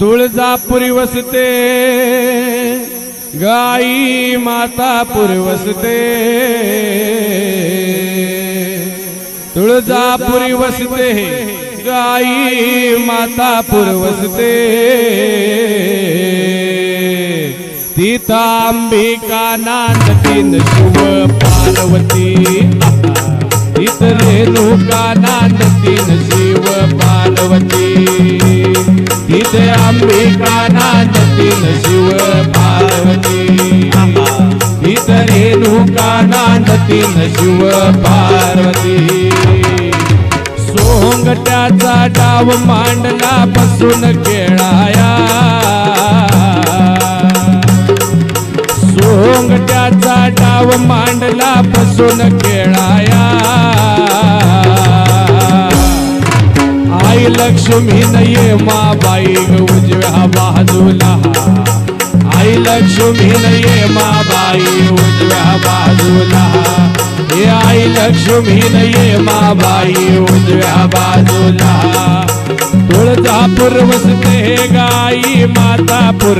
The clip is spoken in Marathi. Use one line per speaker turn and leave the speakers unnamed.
तुळजापुरी वसते गाई मातापुरी वसते. तुळजापुरी वसते गाई मातापुर वसते. तिथांबिका नांदतीन शिव पार्वती. तिथं रेणुका नांद तिथे अंबिका नांदतीन शिव पार्वती. तिथे रेणुका नांदतीन शिव पार्वती. सोंगट्याचा डाव मांडला बसून खेळाया. सोंगट्याचा डाव मांडला बसून लक्ष्मी नये मा बाई उजव्या बाजूला. आई लक्ष्मी नये मा बाई उजव्या बाजूला. हे आई लक्ष्मी नये मा बाई उजव्या बाजूला. तुळजापूर वसते गाई मातापूर